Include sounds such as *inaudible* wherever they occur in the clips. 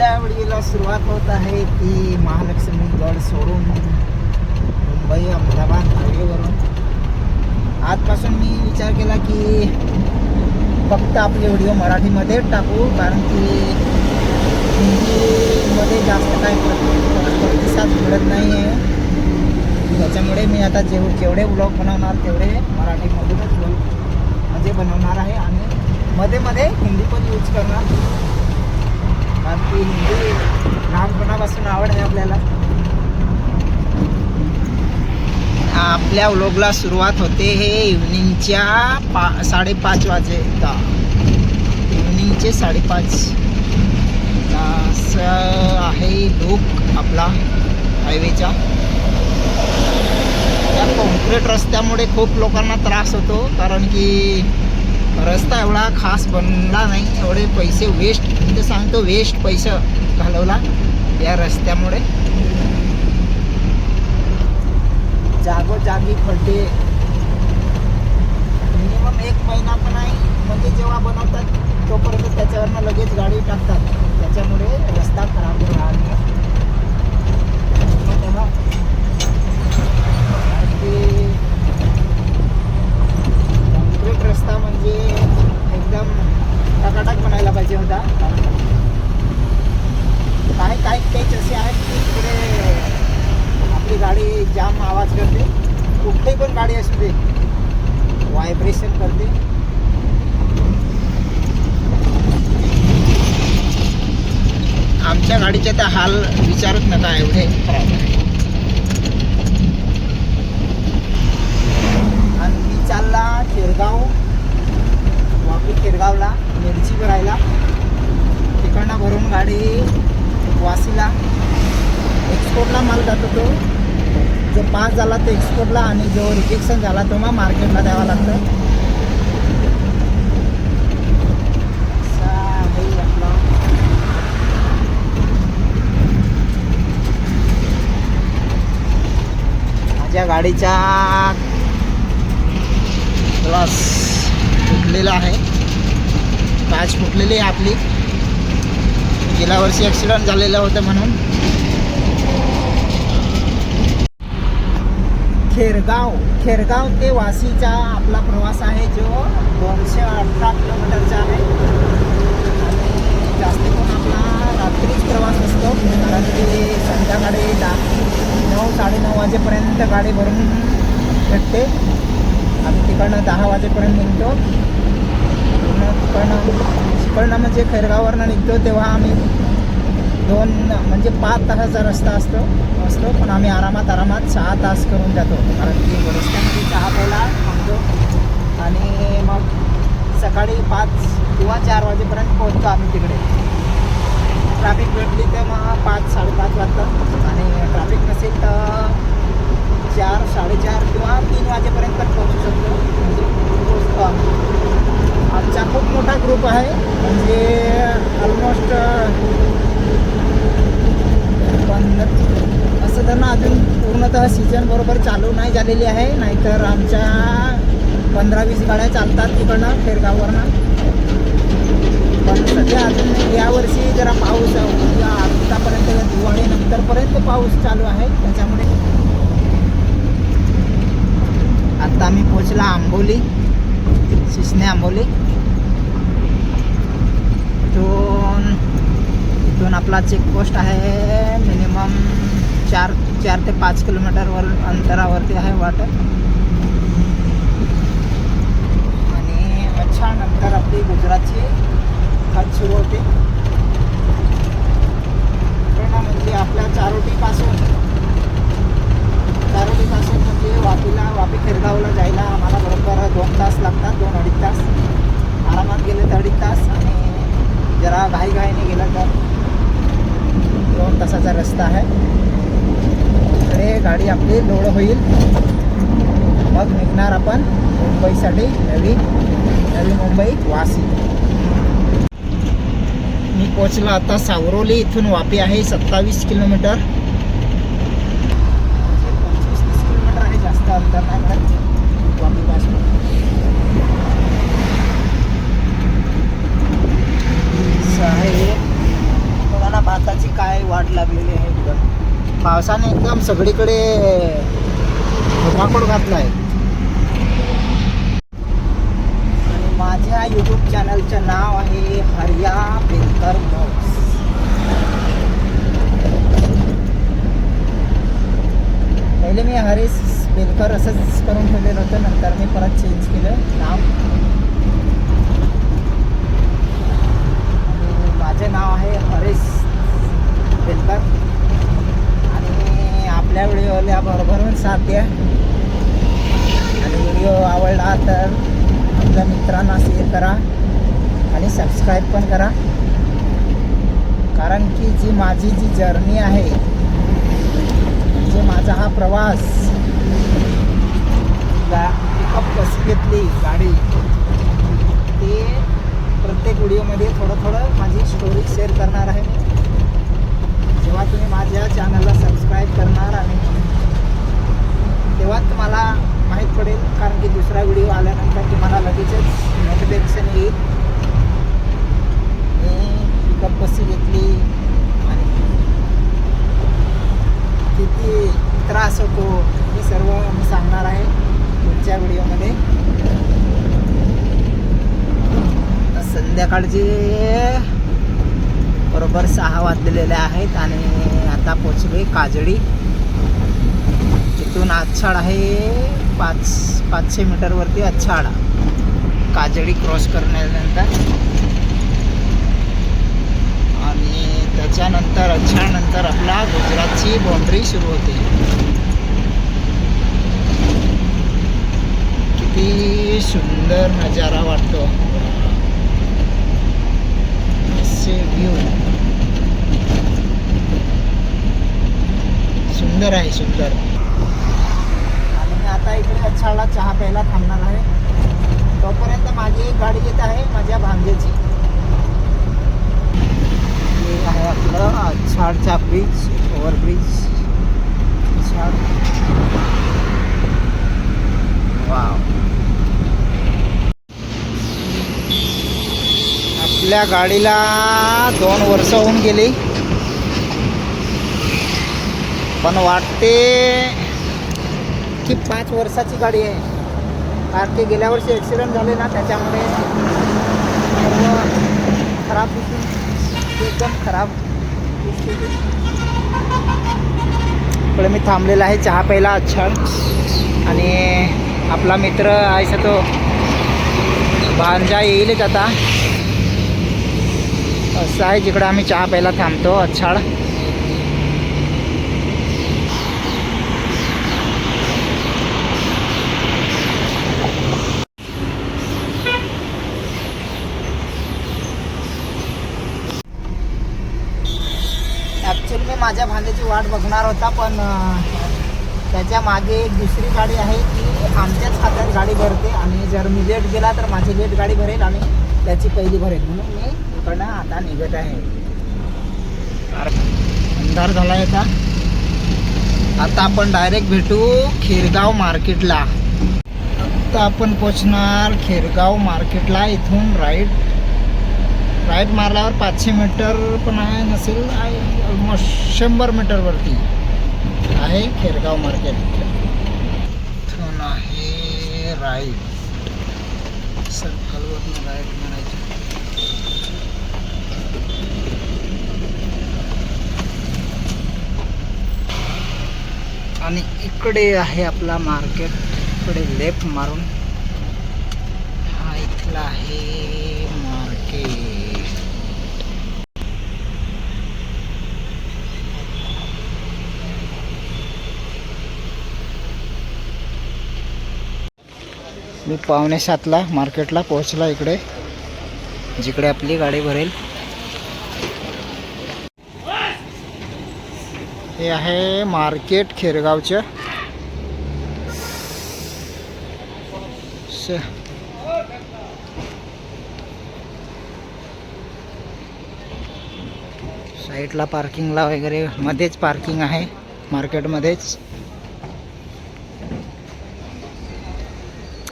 पहिल्या व्हिडिओला सुरुवात होत आहे ती महालक्ष्मी गड सोडून मुंबई अहमदाबाद हायवेवरून. आजपासून मी विचार केला की फक्त आपले व्हिडिओ मराठीमध्ये टाकू कारण की हिंदीमध्ये जास्त काय प्रतिसाद मिळत नाही आहे त्याच्यामुळे मी आता जेव जेवढे ब्लॉग बनवणार तेवढे मराठीमधूनच ब्लॉग म्हणजे बनवणार आहे. आणि मध्ये मध्ये हिंदी पण यूज करणार. कारण हिंदी म्हणजे लहानपणापासून आवड आहे आपल्याला. आपल्या व्लॉगला सुरुवात होते हे इव्हनिंगच्या पा साडेपाच वाजेता इव्हनिंगचे साडेपाच. असं आहे लुक आपला हायवेचा त्या कॉन्क्रीट रस्त्यामुळे खूप लोकांना त्रास होतो कारण की रस्ता एवढा खास बनला नाही एवढे पैसे वेस्ट म्हणजे सांगतो वेस्ट पैसा घालवला या रस्त्यामुळे. जागोजागी खड्डे. मिनिमम एक महिना पण नाही म्हणजे जेव्हा बनवतात तोपर्यंत त्याच्यावरनं लगेच गाडी टाकतात. त्याच्यामुळे रस्ता खराब राहतो मग तेव्हा कॉन्क्रीट रस्ता म्हणजे एकदम टकाटक बनायला पाहिजे होता. काही काही काही असे आहेत की तिकडे आपली गाडी जाम आवाज करते. कुठली पण गाडी असू दे. व्हायब्रेशन करते. आमच्या गाडीचे तर हाल विचारत नका एवढे. खराब आहे आणि मी चालला खेरगाव वापी खेरगावला मिरची भरायला. तिकडनं भरून गाडी वासीला. एक्सपोर्टला माल जातो तो. जो पास झाला तो एक्सपोर्टला आणि जो रिजेक्शन झाला तो मग मार्केटला द्यावा लागतं. माझ्या गाडीच्या ग्लास फुटलेला आहे. काच फुटलेली आहे आपली. गेल्या वर्षी ॲक्सिडेंट झालेलं होतं म्हणून. खेरगाव खेरगाव ते वाशीचा आपला प्रवास आहे जो दोनशे अठरा किलोमीटरचा आहे. जास्त करून आपला रात्रीच प्रवास असतो. कारण की संध्याकाळी दहा नऊ साडेनऊ वाजेपर्यंत गाडी भरून भेटते. आम्ही तिकडनं दहा वाजेपर्यंत निघतो. पूर्ण तिकडनं तिकडनं म्हणजे खैरगाववरनं निघतो तेव्हा आम्ही दोन म्हणजे पाच तासाचा रस्ता असतो असतो पण आम्ही आरामात आरामात सहा तास करून जातो. कारण की रस्त्यामध्ये चहा प्यायला थांबतो. आणि मग सकाळी पाच किंवा चार वाजेपर्यंत पोहोचतो आम्ही तिकडे. ट्रॅफिक भेटली तर मग पाच साडेपाच वाजता आणि ट्रॅफिक नसेल तर चार साडेचार किंवा तीन वाजेपर्यंत पोहोचू शकतो. म्हणजे आमचा खूप मोठा ग्रुप आहे. म्हणजे ऑलमोस्ट पण असं तर ना अजून पूर्णतः सीजन बरोबर चालू नाही झालेली आहे. नाहीतर आमच्या पंधरा वीस गाड्या चालतात तिकडनं खेरगाववरनं पण सध्या अजून यावर्षी जरा पाऊस किंवा आत्तापर्यंत नंतरपर्यंत पाऊस चालू आहे. त्याच्यामुळे आत्ता आम्ही पोचला आंबोली सिसने आंबोली. इथून इथून आपला चेकपोस्ट आहे मिनिमम चार चार ते पाच किलोमीटरवर अंतरावरती आहे वाटर आणि अच्छा नंतर आपली गुजरातची हज सुरू होते. म्हणजे आपल्या चारोटीपासून चारोटीपासून म्हणजे वापीला वापी खिरगावला जायला आम्हाला बरोबर दोन तास लागतात दोन अडीच तास. आरामात गेले तर अडीच तास आणि जरा घाईघाईने गेलं तर दोन तासाचा रस्ता आहे. इकडे गाडी आपली लोड होईल. मग निघणार आपण मुंबईसाठी नवी नवी मुंबई वासी. मी पोचलो आता सावरोली इथून वापी आहे सत्तावीस किलोमीटर पंचवीस तीस किलोमीटर आहे जास्त अंतर नाही मिळत वापीपासून असं आहे बघा पावसाने एकदम सगळीकडे धुमाकूळ घातला आहे आणि माझ्या यूट्यूब चॅनलचं नाव आहे हरिया बेलकर ब्लॉग्स पहिले मी हरीश बेलकर असंच करून ठेवलेलं होतं. नंतर मी परत चेंज केलं. नाव? माझे नाव आहे हरीश बेलकर आणि आपल्या व्हिडिओला भरभरून साथ द्या. आणि व्हिडिओ आवडला तर आपल्या मित्रांना शेअर करा. आणि सबस्क्राईब पण करा. कारण की जी माझी जी जर्नी आहे म्हणजे माझा हा प्रवास गा पिकअप कशी घेतली गाडी. ते प्रत्येक व्हिडिओमध्ये थोडं थोडं माझी स्टोरी शेअर करणार आहे. जेव्हा तुम्ही माझ्या चॅनलला सबस्क्राईब करणार आणि तेव्हा तुम्हाला माहीत पडेल कारण की दुसरा व्हिडिओ आल्यानंतर तुम्हाला लगेचच नोटिफिकेशन येईल मी पिकअप कशी घेतली आणि किती त्रास होतो हे सर्व मी सांगणार आहे पुढच्या व्हिडिओमध्ये आता संध्याकाळचे बरोबर सहा वाजलेले आहेत आणि आता पोचले काजळी तिथून आच्छाड आहे पाच पाचशे मीटरवरती आच्छाड काजळी क्रॉस करण्यानंतर. आणि त्याच्यानंतर अच्छाडनंतर आपला गुजरातची बाउंड्री सुरू होते. किती सुंदर नजारा वाटतो. व्ह्यू सुंदर आहे सुंदर आणि मी आता इकडे अच्छाला चहा प्यायला थांबणार आहे. तोपर्यंत माझी एक गाडी येत आहे माझ्या भांजेची. हे आहे आपलं अच्छाडचा ब्रिज ओव्हरब्रिज छाड वाव आपल्या गाडीला दोन वर्ष होऊन गेली. पण वाटते की पाच वर्षाची गाडी आहे. कारण की गेल्या वर्षी ॲक्सिडेंट झाले ना त्याच्यामुळे सर्व खराब एकदम खराब इकडे मी थांबलेला आहे चहा प्यायला छान आणि आपला मित्र आहे तो. भांजा येईलच आता? असं आहे जिकडं आम्ही चहा प्यायला थांबतो. अच्छाड ॲक्च्युली मी माझ्या भांड्याची वाट बघणार होता पण त्याच्यामागे एक दुसरी गाडी आहे ती आमच्याच खात्यात गाडी भरते. आणि जर मी लेट गेला तर माझी लेट गाडी भरेल आणि त्याची पहिली भरेल. म्हणून मी तिकडनं आता निघत आहे. अंधार झाला आहे आता. आता आपण डायरेक्ट भेटू खिरगाव मार्केटला आता आपण पोचणार खिरगाव मार्केटला इथून राईट राईट मारल्यावर पाचशे मीटर पण आहे नसेल आहे ऑलमोस्ट शंभर मीटरवरती आहे खेरगाव मार्केट इथून आहे राईट सर्कलवरून राईट म्हणा आणि इकडे आहे आपला मार्केट. इकडे लेफ्ट मारून. हा इथला आहे मार्केट. मी पावणे सातला मार्केटला पोहोचला इकडे जिकडे आपली गाडी भरेल. हे आहे मार्केट खेरगावचं. साईडला पार्किंगला वगैरे मध्येच पार्किंग आहे मार्केटमध्येच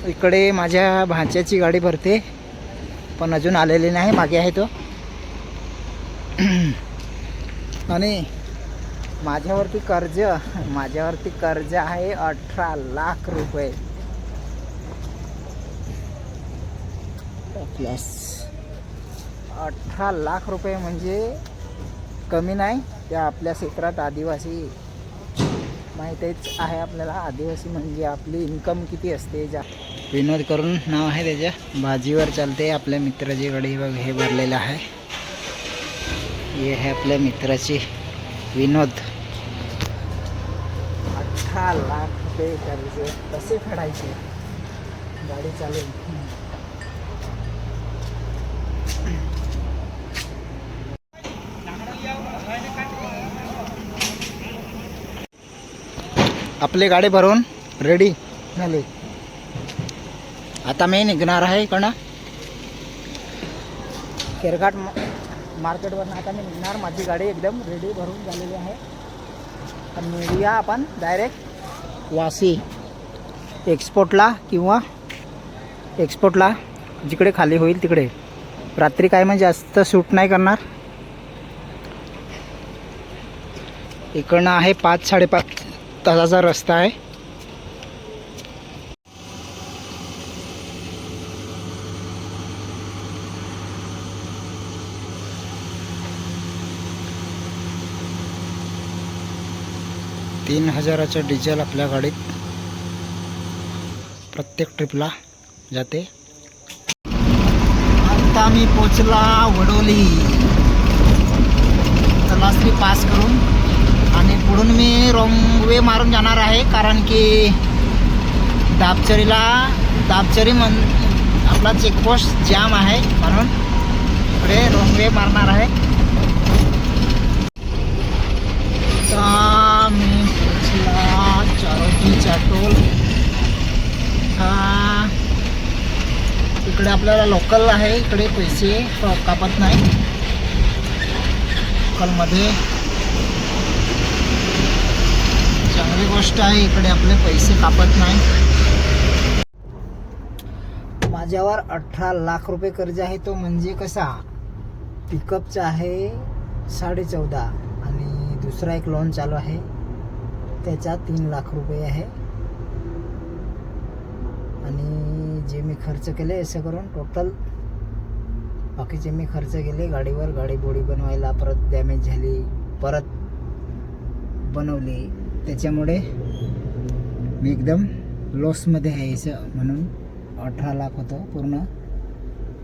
इकडे माझ्या भाच्याची गाडी भरते पण अजून आलेली नाही मागे आहे तो. *clears throat* आणि माझ्यावरती कर्ज माझ्यावरती कर्ज आहे अठरा लाख रुपये. प्लस अठरा लाख रुपये म्हणजे कमी नाही त्या आपल्या क्षेत्रात आदिवासी माहीतच आहे आपल्याला. आदिवासी म्हणजे आपली इन्कम किती असते जा विनोद करून नाव आहे त्याच्या बाजीवर चालते आपल्या मित्राजीकडे बघ हे भरलेलं आहे. हे आहे आपल्या मित्राची. विनोद. अठरा लाख रुपये कर्ज कसे फेडायचे? गाडी चालेल आपली गाडी भरून रेडी झाली. आता मी निघणार आहे इकडनं केरघाट मार्केटवरनं आता मी निघणार. माझी गाडी एकदम रेडी भरून झालेली आहे. तर निघूया आपण डायरेक्ट वासी एक्सपोर्टला किंवा एक्सपोर्टला जिकडे खाली होईल तिकडे. रात्री काय म्हणजे जास्त सूट नाही करणार. इकडनं आहे पाच साडेपाच तासाचा रस्ता आहे. तीन हजाराचं डिझेल आपल्या गाडीत प्रत्येक ट्रिपला जाते. आता मी पोचला वडोली. तलासरी पास करून. आणि पुढून मी रॉंग वे मारून जाणार आहे कारण की दापचरीला दापचरी मन आपला चेकपोस्ट जाम आहे म्हणून पुढे रॉंग वे मारणार आहे. तर मी पोचला हा. इकडे आपल्याला लोकल आहे. इकडे पैसे कापत नाही. लोकलमध्ये चांगली गोष्ट आहे इकडे आपले पैसे कापत नाही. माझ्यावर अठरा लाख रुपये कर्ज आहे तो म्हणजे कसा? पिकअपचा आहे साडे चौदा आणि दुसरा एक लोन चालू आहे. त्याचा तीन लाख रुपये आहे. आणि जे मी खर्च केले असं करून टोटल बाकीचे मी खर्च केले गाडीवर गाडी बोडी बनवायला परत डॅमेज झाली परत बनवली. त्याच्यामुळे मी एकदम लॉसमध्ये आहे असं म्हणून अठरा लाख होतं पूर्ण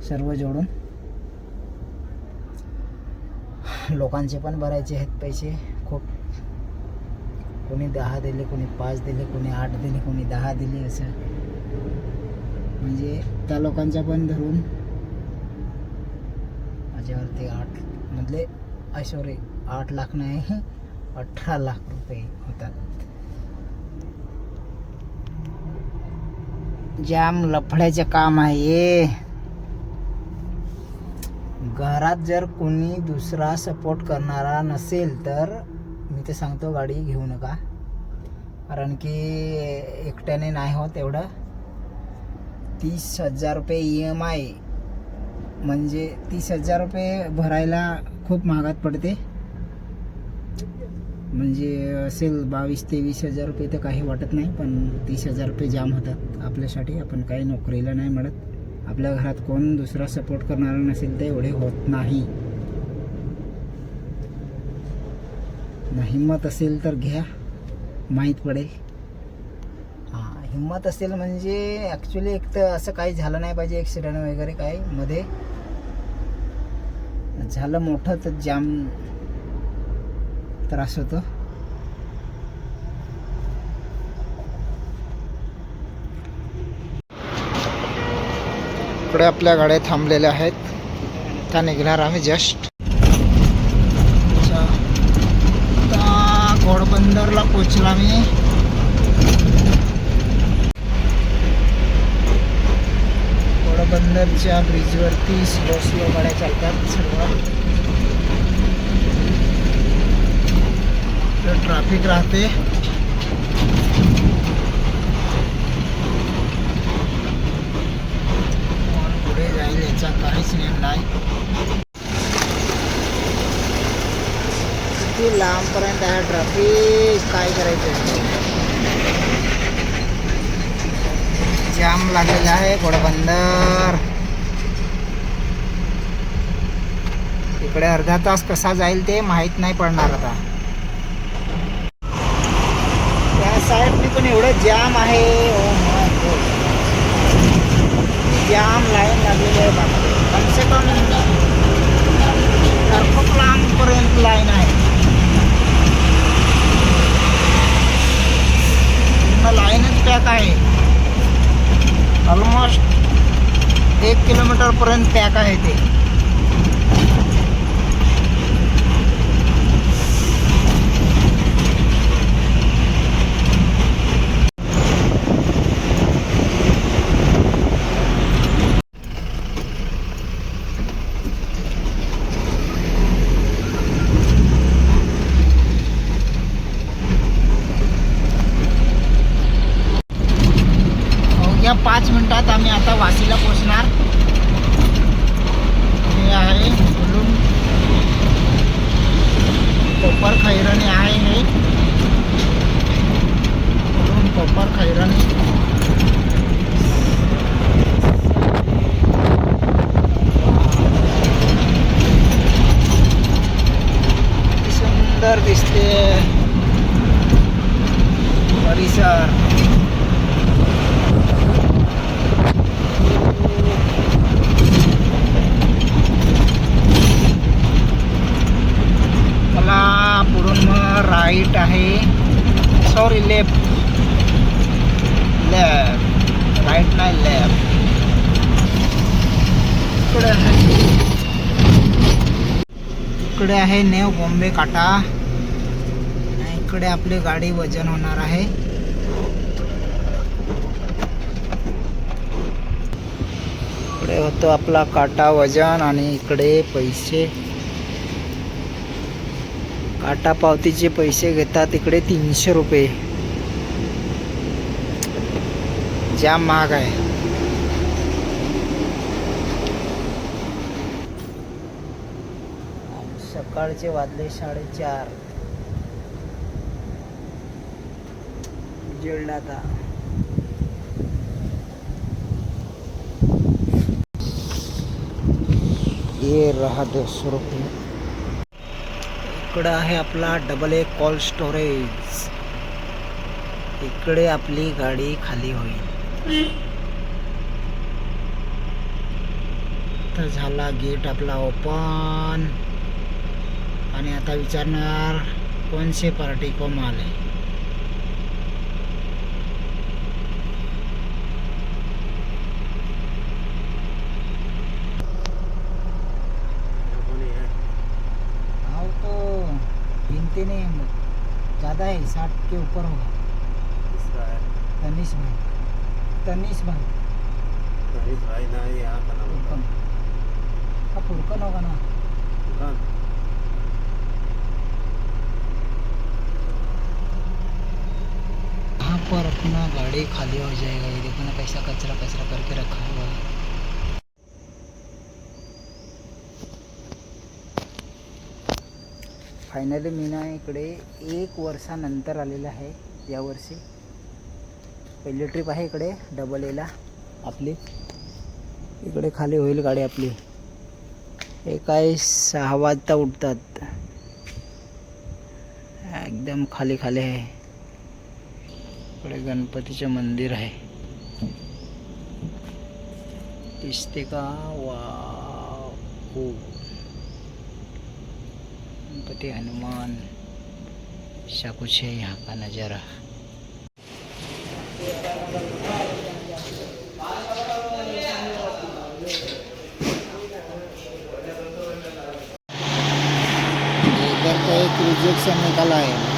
सर्व जोडून. लोकांचे पण भरायचे आहेत पैसे. कोणी दहा दिले कोणी पाच दिले कोणी आठ दिले कोणी दहा दिले असं. म्हणजे त्या लोकांचा पण धरून माझ्यावरती आठ म्हटले ऐश्वरी आठ लाख नाही अठरा लाख रुपये होतात. जाम लफड्याचं काम आहे. घरात जर कोणी दुसरा सपोर्ट करणारा नसेल तर ते सांगतो गाडी घेऊ नका. कारण की एकट्याने नाही होत एवढं. तीस हजार रुपये ई एम आय म्हणजे तीस हजार रुपये भरायला खूप महागात पडते. म्हणजे असेल बावीस तेवीस हजार रुपये तर काही वाटत नाही पण तीस हजार रुपये जाम होतात. आपल्यासाठी आपण काही नोकरीला नाही मिळत. आपल्या घरात कोण दुसरा सपोर्ट करणारा नसेल तर एवढे होत नाही. ना हिंमत असेल तर घ्या. माहीत पडेल. हां हिंमत असेल म्हणजे ॲक्च्युली एक तर असं काही झालं नाही पाहिजे ॲक्सिडेंट वगैरे काही मध्ये. झालं मोठं तर जाम त्रास होतो. इकडे आपल्या गाड्या थांबलेल्या आहेत. त्या निघणार आम्ही जस्ट आता घोडबंदरला पोचला मी. घोडबंदरच्या ब्रिजवरती स्लो स्लो गाड्या चालतात सर्व. ट्रॅफिक राहते. पुढे जाईल याचा काहीच नेम नाही. किती लांबपर्यंत आहे. ट्रॅफिक काय करायचं? जाम लागलेला आहे घोडबंदर. इकडे अर्धा तास कसा जाईल ते माहीत नाही पडणार आता. त्या साईडने पण एवढं जाम आहे. ओ जाम लाईन लागलेली आहे बापरे. कम से कम तर खूप लांबपर्यंत लाईन आहे. पूर्ण लाईनच पॅक आहे. ऑलमोस्ट एक किलोमीटरपर्यंत पॅक आहे ते. पाच मिनिटात आम्ही आता वाशीला पोचणार हे आहे बोलून कोपर खैरणी आहे हे. बोलून कोपर खैरणी. सुंदर दिसते. परिसर मला पुढून मग राईट आहे त्याच्यावर लेफ्ट लेफ्ट राईट नाही लेफ्ट इकडे आहे. इकडे आहे नेव बॉम्बे काटा. आणि इकडे आपली गाडी वजन होणार आहे. इकडे होतो आपला काटा वजन आणि इकडे पैसे. काटा पावतीचे पैसे घेतात इकडे तीनशे रुपये. जाम महाग आहे. सकाळचे वाजले साडेचार. उजेडला आता. ये रहा दो रुपये इकडं आहे आपला डबल ए कॉल स्टोरेज इकडे आपली गाडी खाली होईल. तर झाला गेट आपला ओपन आणि आता विचारणार कोणसे पार्टी को माल आहे गिनते नहीं हम लोग। ज़्यादा है साठ के ऊपर होगा। तनीश भाई। तनीश भाई। फुरकन हाँ फुरकन होगा ना। यहाँ पर अपना गाड़ी खाली हो जाएगा। ये देखो ना कैसा कचरा कचरा करके रखा हुआ है। फायनली मी ना इकडे एक वर्षानंतर आलेलं आहे यावर्षी पहिली ट्रिप आहे इकडे डबल एला आपली. इकडे खाली होईल गाडी आपली. हे काय सहा वाजता उठतात. एकदम खाली खाली आहे. इकडे गणपतीचे मंदिर आहे. दिसते का? वा गणपति हनुमान ऐसा कुछ है यहाँ का नज़ारा इधर का एक रिजेक्शन निकाला है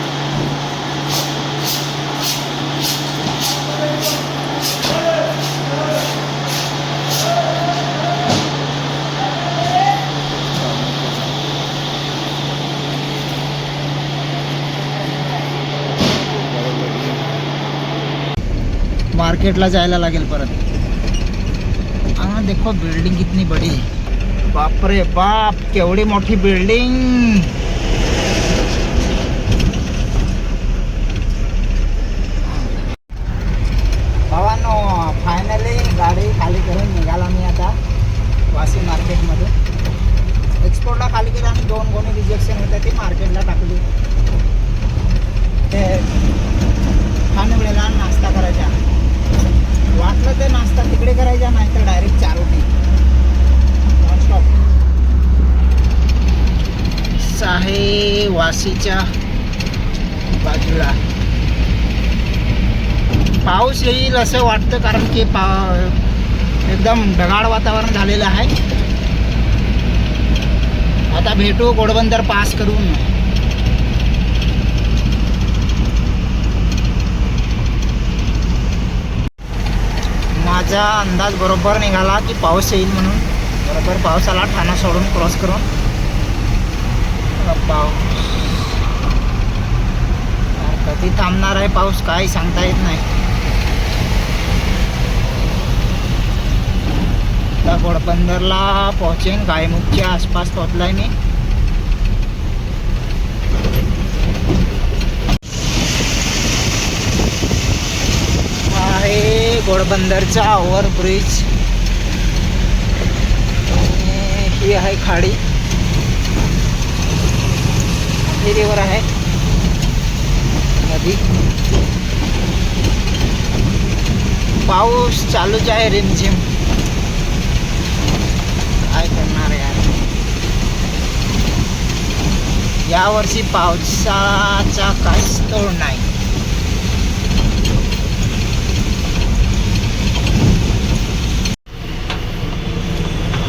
मार्केटला जायला लागेल परत. हा देखो बिल्डिंग कितनी बड़ी. बापरे बाप केवढी मोठी बिल्डिंग कोणी रिजेक्शन होतं ते मार्केटला टाकली ते खाणं वेळेला नाश्ता करायचा वाटलं तर नाश्ता तिकडे करायचा नाही तर डायरेक्ट चारोटी नॉनस्टॉप आहे वाशीच्या बाजूला. पाऊस येईल असं वाटतं कारण की पा एकदम ढगाळ वातावरण झालेलं आहे. आता भेटू गोडबंदर पास करून. माझा अंदाज बरोबर निघाला की पाऊस येईल म्हणून. बरोबर पावसाला ठाणा सोडून क्रॉस करून. पाव पाऊस कधी थांबणार आहे पाऊस काही सांगता येत नाही. आता घोडबंदरला पोहोचेन गायमुखच्या आसपास पोहोचलाय मी. आहे घोडबंदरचा ओव्हरब्रिज. ही आहे खाडी. रिवर आहे. पाऊस चालूच आहे रिमझिम काय करणार यार? यावर्षी पावसाचा काहीच तोड नाही.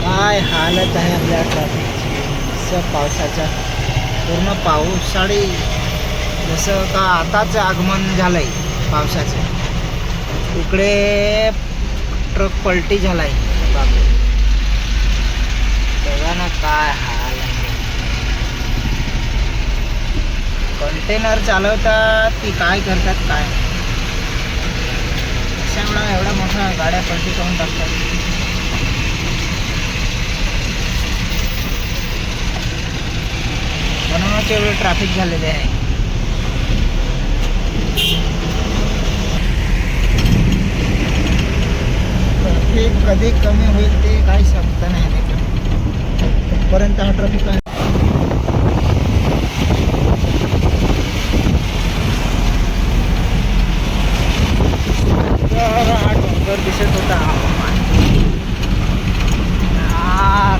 काय हालत आहे आपल्या ट्रॅफिकची पावसाचा. पूर्ण पाऊस साडी जसं का आताच आगमन झालं आहे पावसाचं. इकडे ट्रक पलटी झालाय. बापरे बघा ना काय हाल आहे. कंटेनर चालवतात की काय करतात काय? एवढा एवढ्या मोठ्या गाड्या पलटी करून टाकतात. म्हणूनच एवढे ट्रॅफिक झालेले आहे. ट्रॅफिक कधी कमी होईल ते काही सांगता नाही परंतु हा ट्रॅफिक आहे तर हा डोंगर दिसत होता यार,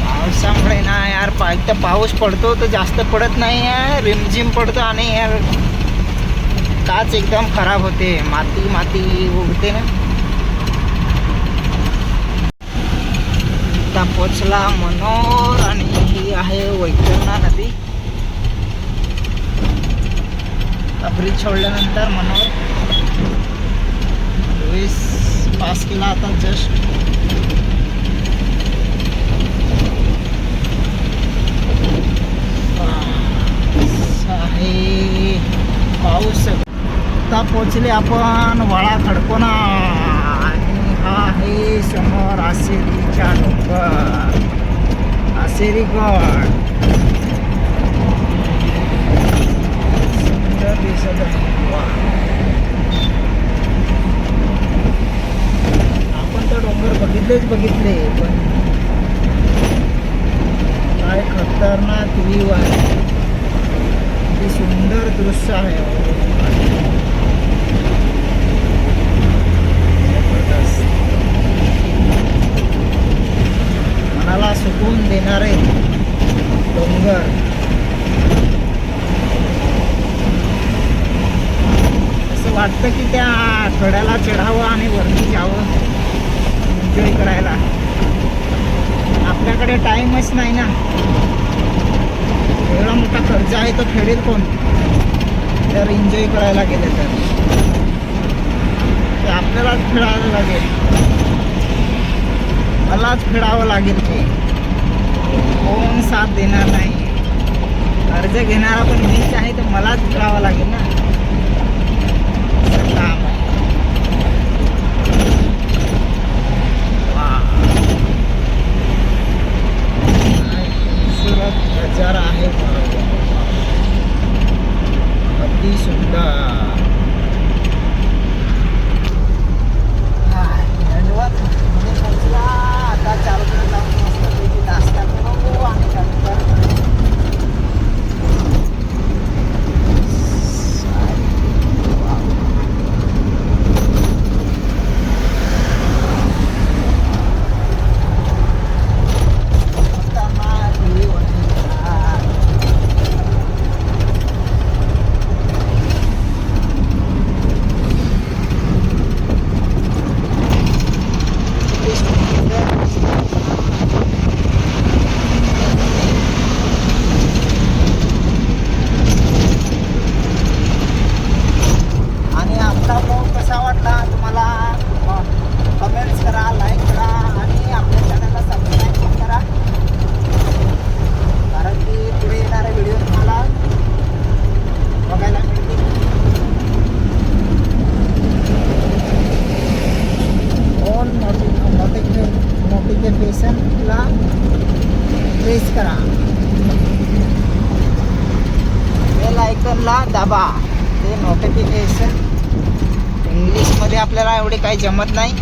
पावसामुळे एकतर एक तर पाऊस पडतो तर जास्त पडत नाही आहे. रिमझिम पडतो आणि यार काच एकदम खराब होते. माती माती उडते ना. आता पोचला मनोर आणि ही आहे वैतरणा नदी. ब्रिज सोडल्यानंतर मनोर वीस पास केला आता जस्ट आणि पाऊस. आता पोचले आपण वळा खडकोना. आणि हा आहे समोर आसेरीच्या डोंगर. आसेरी गड सुंदर दिसत आपण तर डोंगर बघितलेच बघितले पण काय खतरनाक व्ह्यू आहे. किती सुंदर दृश्य आहे. मनाला सुकून देणारे डोंगर. असं वाटतं की त्या कड्याला चढावं आणि वरती जावं. एन्जॉय करायला. आपल्याकडे टाईमच नाही ना. एवढा मोठा खर्च आहे तो फेडेल कोण? तर एन्जॉय करायला गेले तर. ते आपल्यालाच फेडावं लागेल. मलाच फेडावं लागेल ते. कोण साथ देणार नाही. कर्ज घेणारा पण मीच आहे तर मलाच खेळावं लागेल ना. કાંઈ જમત નહીં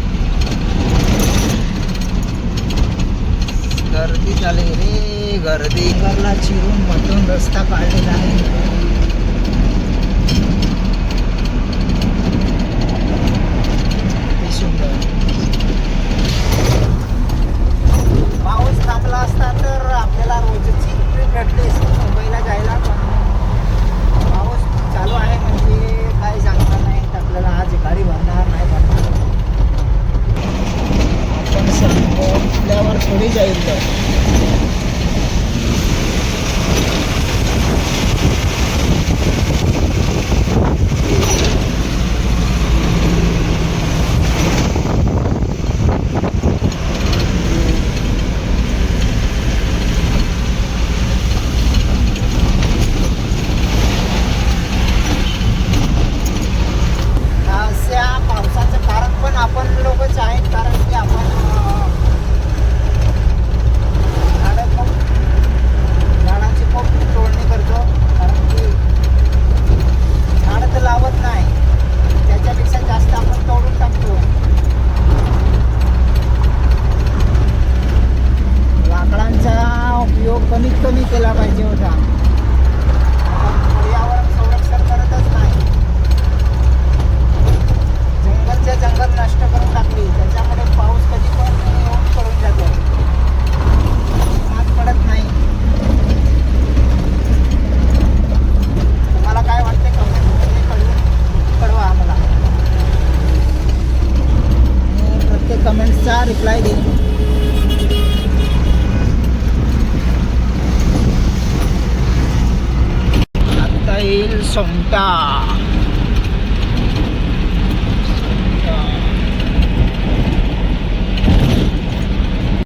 गर्दी झाली रे गर्दी करला चिरून मधून रस्ता काढलेला